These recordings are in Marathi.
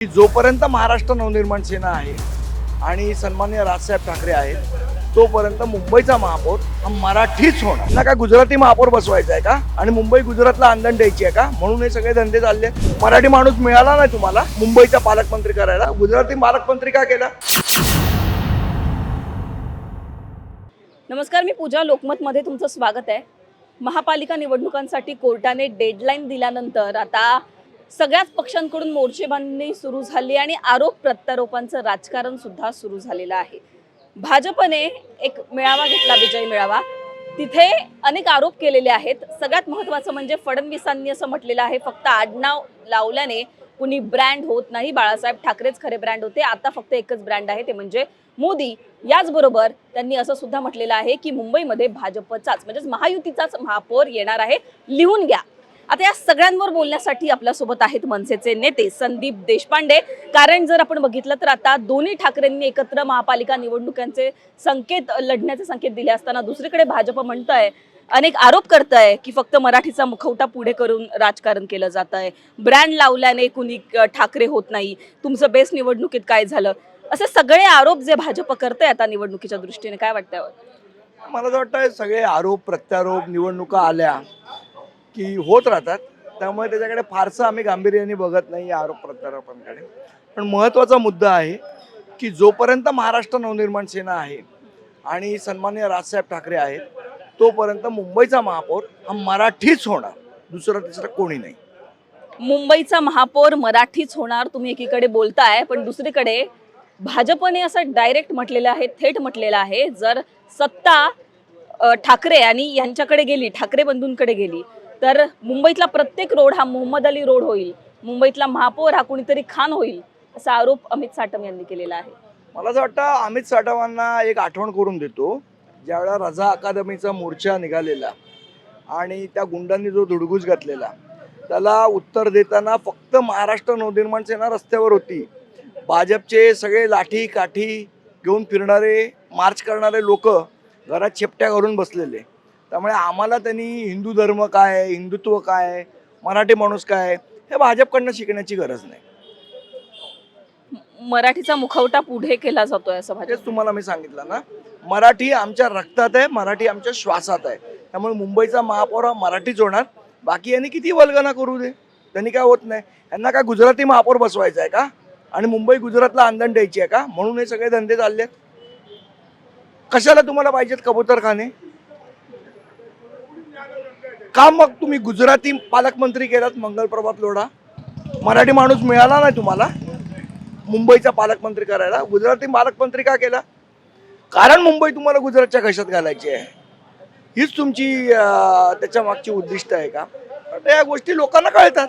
की जोपर्यंत महाराष्ट्र नवनिर्माण सेना आहे आणि सन्मान्य राजसाहेब ठाकरे आहेत तोपर्यंत मुंबईचा महापौर हा मराठीच होणार. ना काय गुजराती महापौर बसवायचा आहे का? आणि मुंबई गुजरातला आंदण द्यायची आहे का? म्हणून हे सगळे धंदे चालले मराठी माणूस मिळाला नाही तुम्हाला मुंबईचा पालकमंत्री करायला? गुजराती पालकमंत्री का केला? नमस्कार मी पूजा लोकमतमध्ये तुमचं स्वागत आहे. महापालिका निवडणुकांसाठी कोर्टाने डेडलाईन दिल्यानंतर आता सगळ्याच पक्षांकडून मोर्चेबांधणी सुरू झाली आणि आरोप प्रत्यारोपांचं राजकारण सुद्धा सुरू झालेलं आहे. भाजपने एक मेळावा घेतला विजय मेळावा. तिथे अनेक आरोप केलेले आहेत. सगळ्यात महत्त्वाचं म्हणजे फडणवीसांनी असं म्हटलेलं आहे फक्त आडनाव लावल्याने कुणी ब्रँड होत नाही. बाळासाहेब ठाकरेच खरे ब्रँड होते. आता फक्त एकच ब्रँड आहे ते म्हणजे मोदी. याचबरोबर त्यांनी असं सुद्धा म्हटलेलं आहे की मुंबईमध्ये भाजपचाच म्हणजेच महायुतीचाच महापौर येणार आहे. लिहून घ्या. आता या सगळ्यांवर बोलण्यासाठी आपल्यासोबत आहेत मनसेचे नेते संदीप देशपांडे. कारण जर आपण बघितलं तर आता दोन्ही ठाकरेंनी एकत्र महापालिका निवडणुकांचे संकेत लढण्याचे संकेत दिले असताना दुसरीकडे भाजप म्हणतंय अनेक आरोप करत आहे की फक्त मराठीचा मुखवटा पुढे करून राजकारण केलं जात आहे ब्रँड लावल्याने कुणी ठाकरे होत नाही. तुमचं बेस निवडणुकीत काय झालं? असे सगळे आरोप जे भाजप करतंय आता निवडणुकीच्या दृष्टीने काय वाटतं मला असं वाटतं सगळे आरोप प्रत्यारोप निवडणुका आल्या. की होत राहतात. त्यामुळे त्याच्याकडे फारसं आम्ही गांभीर्याने बघत नाही या आरोप प्रत्यारोपांकडे. पण महत्त्वाचा मुद्दा आहे की जोपर्यंत महाराष्ट्र नवनिर्माण सेना आहे आणि सन्मान्य राजसाहेब ठाकरे आहेत तोपर्यंत मुंबईचा महापौर हा मराठीच होणार. दुसरं तिसरं कोणी नाही. मुंबईचा महापौर मराठीच होणार तुम्ही एकीकडे बोलताय पण दुसरीकडे भाजपने असं डायरेक्ट म्हटलेलं आहे थेट म्हटलेलं आहे जर सत्ता ठाकरे आणि यांच्याकडे गेली ठाकरे बंधूंकडे गेली तर मुंबईतला प्रत्येक रोड हा मोहम्मद अली रोड होईल. मुंबईतला महापौर हा कुणीतरी खान होईल असा आरोप अमित साटम यांनी केलेला आहे. मला असं वाटतं अमित साठवांना एक आठवण करून देतो ज्यावेळेला रझा अकादमीचा मोर्चा निघालेला आणि त्या गुंडांनी जो धुडगूस घातलेला त्याला उत्तर देताना फक्त महाराष्ट्र नवनिर्माण सेना रस्त्यावर होती. भाजपचे सगळे लाठी काठी घेऊन फिरणारे मार्च करणारे लोक घरात शेपट्या घालून बसलेले. त्यामुळे आम्हाला त्यांनी हिंदू धर्म काय हिंदुत्व काय मराठी माणूस काय हे भाजपकडनं शिकण्याची गरज नाही. मराठीचा मुखवटा पुढे केला जातोय असं भाजप तुम्हाला मी सांगितलं ना. मराठी आमच्या रक्तात आहे मराठी आमच्या श्वासात आहे. त्यामुळे मुंबईचा महापौर हा मराठीच होणार. बाकी यांनी किती वल्गना करू दे? त्यांनी काय होत नाही. यांना काय गुजराती महापौर बसवायचा आहे का? आणि मुंबई गुजरातला आंदण द्यायची आहे का? म्हणून हे सगळे धंदे चालले कशाला तुम्हाला पाहिजेत कबूतरखाने? का मग तुम्ही गुजराती पालकमंत्री केलात मंगलप्रभात लोढा? मराठी माणूस मिळाला नाही तुम्हाला? मुंबईचा पालकमंत्री करायला? गुजराती पालकमंत्री का केला? कारण मुंबई तुम्हाला गुजरातच्या घशात घालायची आहे? हीच तुमची त्याच्या मागची उद्दिष्ट आहे का? या गोष्टी लोकांना कळतात.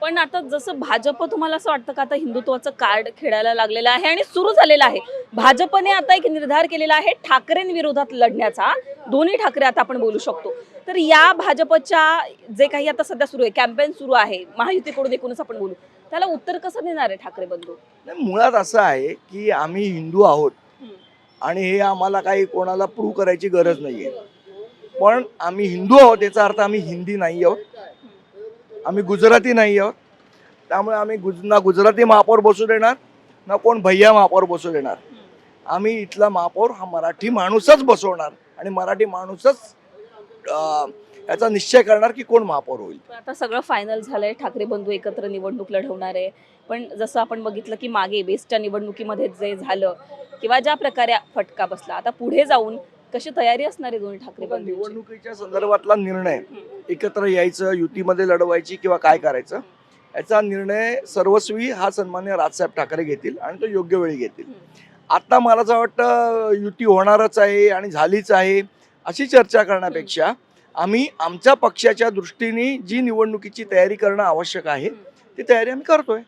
पण आता जसं भाजप तुम्हाला असं वाटतं का आता हिंदुत्वाचं कार्ड खेळायला लागलेलं आहे आणि सुरू झालेलं आहे? भाजपने आता एक निर्धार केलेला आहे ठाकरेंविरोधात लढण्याचा. दोन्ही ठाकरे आता आपण बोलू शकतो. तर या भाजपच्या जे काही आता सध्या सुरू आहे कॅम्पेन सुरू आहे महायुतीकडून एकूणच आपण बोलू. त्याला उत्तर कसं देणार आहे ठाकरे बंधू? नाही, मुळात असं आहे की आम्ही हिंदू आहोत आणि हे आम्हाला काही कोणाला प्रूव्ह करायची गरज नाही आहे पण आम्ही हिंदू आहोत याचा अर्थ आम्ही हिंदी नाही आहोत. आम्ही गुजराती नाही आहोत. त्यामुळे आम्ही गुज ना गुजराती महापौर बसू देणार ना कोण भैया महापौर बसू देणार. आम्ही इथला महापौर हा मराठी माणूसच बसवणार आणि मराठी माणूसच याचा निश्चय करणार की कोण महापौर होईल. आता सगळं फायनल झालंय. ठाकरे बंधू एकत्र निवडणूक लढवणार आहे. पण जसं आपण बघितलं की मागे बेस्टच्या निवडणुकीमध्ये जे झालं किंवा ज्या प्रकारे फटका बसला आता पुढे जाऊन कशी तयारी असणार आहे दोन्ही ठाकरे निवडणुकीच्या संदर्भातला निर्णय एकत्र यायचं युतीमध्ये लढवायची किंवा काय करायचं याचा निर्णय सर्वस्वी हा सन्मान्य राजसाहेब ठाकरे घेतील आणि तो योग्य वेळी घेतील. आता मला असं वाटतं युती होणारच आहे आणि झालीच आहे. अशी चर्चा करण्यापेक्षा आम्ही आमच्या पक्षाच्या दृष्टीने जी निवडणुकीची तयारी करणं आवश्यक आहे ती तयारी आम्ही करतोय.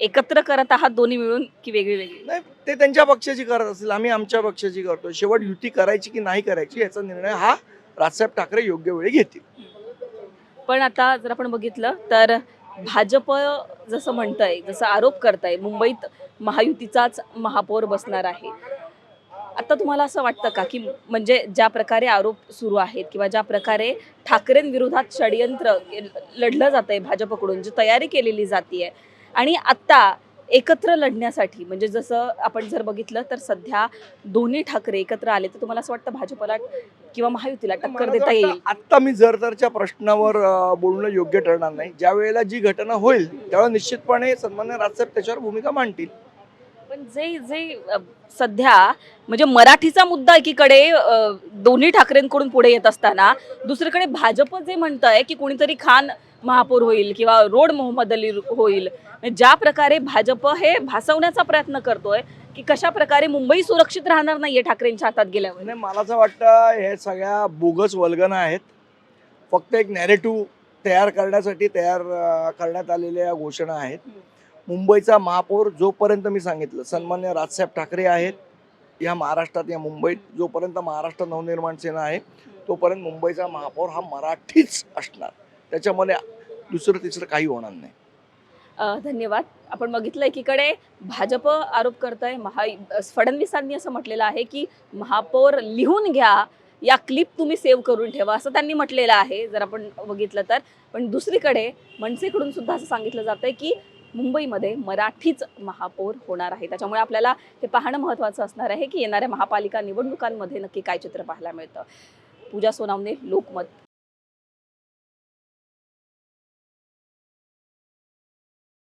एकत्र करत आहात दोन्ही मिळून की वेगळी वेगळी? नाही ते त्यांच्या पक्षाची करत असेल आम्ही आमच्या पक्षाची करतोय. शेवट युती करायची की नाही करायची याचा निर्णय हा राजसाहेब ठाकरे योग्य वेळी घेतील. पण आता जर आपण बघितलं तर भाजप जसं म्हणतंय जसं आरोप करताय मुंबईत महायुतीचाच महापौर बसणार आहे. आता तुम्हाला असं वाटतं का की म्हणजे ज्या प्रकारे आरोप सुरू आहेत किंवा ज्या प्रकारे ठाकरेंविरोधात षडयंत्र लढलं जात आहे भाजपकडून जी तयारी केलेली जाते आणि आत्ता एकत्र लढण्यासाठी म्हणजे जसं आपण जर बघितलं तर सध्या दोन्ही ठाकरे एकत्र आले तर तुम्हाला असं वाटतं भाजपला किंवा महायुतीला टक्कर देता येईल? आत्ता मी जर तरच्या प्रश्नावर बोलणं योग्य ठरणार नाही. ज्या वेळेला जी घटना होईल त्यावेळेला निश्चितपणे सन्मान्य राजसाहेब त्याच्यावर भूमिका मांडतील. पण जे जे सध्या म्हणजे मराठीचा मुद्दा एकीकडे दोन्ही ठाकरेंकडून पुढे येत असताना दुसरीकडे भाजप जे म्हणत आहे की कोणीतरी खान महापौर होईल किंवा रोड मोहम्मद अली होईल म्हणजे ज्या प्रकारे भाजप हे भासवण्याचा प्रयत्न करतोय की कशा प्रकारे मुंबई सुरक्षित राहणार नाहीये ठाकरेंच्या हातात गेल्यावर. नाही मला असं वाटतं हे सगळ्या बोगस वल्गना आहेत. फक्त एक नॅरेटिव्ह तयार करण्यासाठी तयार करण्यात आलेल्या घोषणा आहेत. मुंबईचा महापौर जोपर्यंत मी सांगितलं सन्मान्य राजसाहेब ठाकरे आहेत या महाराष्ट्रात या मुंबईत जोपर्यंत महाराष्ट्र नवनिर्माण सेना आहे तोपर्यंत मुंबईचा महापौर हा मराठीच असणार. त्याच्यामध्ये दुसरं तिसरं काही होणार नाही. धन्यवाद. आपण बघितलं एकीकडे भाजप आरोप करत आहे महा फडणवीसांनी असं म्हटलेलं आहे की महापौर लिहून घ्या या क्लिप तुम्ही सेव्ह करून ठेवा असं त्यांनी म्हटलेलं आहे जर आपण बघितलं तर. पण दुसरीकडे मनसेकडून सुद्धा असं सांगितलं जात आहे की मुंबईमध्ये मराठीच महापौर होणार आहे. त्याच्यामुळे आपल्याला हे पाहणं महत्त्वाचं असणार आहे की येणाऱ्या महापालिका निवडणुकांमध्ये नक्की काय चित्र पाहायला मिळतं. पूजा सोनावणे लोकमत